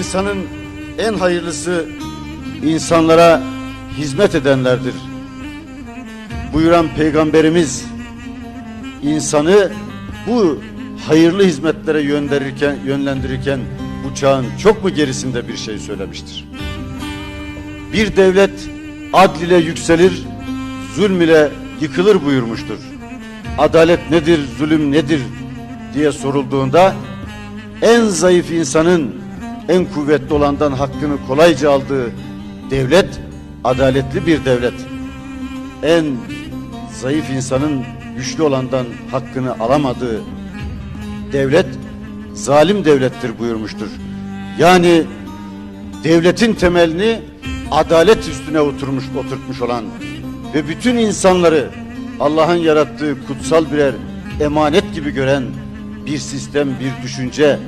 insanın en hayırlısı insanlara hizmet edenlerdir. Buyuran Peygamberimiz insanı bu hayırlı hizmetlere yönlendirirken, yönlendirirken bu çağın çok mu gerisinde bir şey söylemiştir. Bir devlet adl ile yükselir, zulm ile yıkılır buyurmuştur. Adalet nedir, zulüm nedir diye sorulduğunda en zayıf insanın en kuvvetli olandan hakkını kolayca aldığı devlet adaletli bir devlet. En zayıf insanın güçlü olandan hakkını alamadığı devlet zalim devlettir buyurmuştur. Yani devletin temelini adalet üstüne oturmuş oturtmuş olan ve bütün insanları Allah'ın yarattığı kutsal birer emanet gibi gören bir sistem, bir düşünce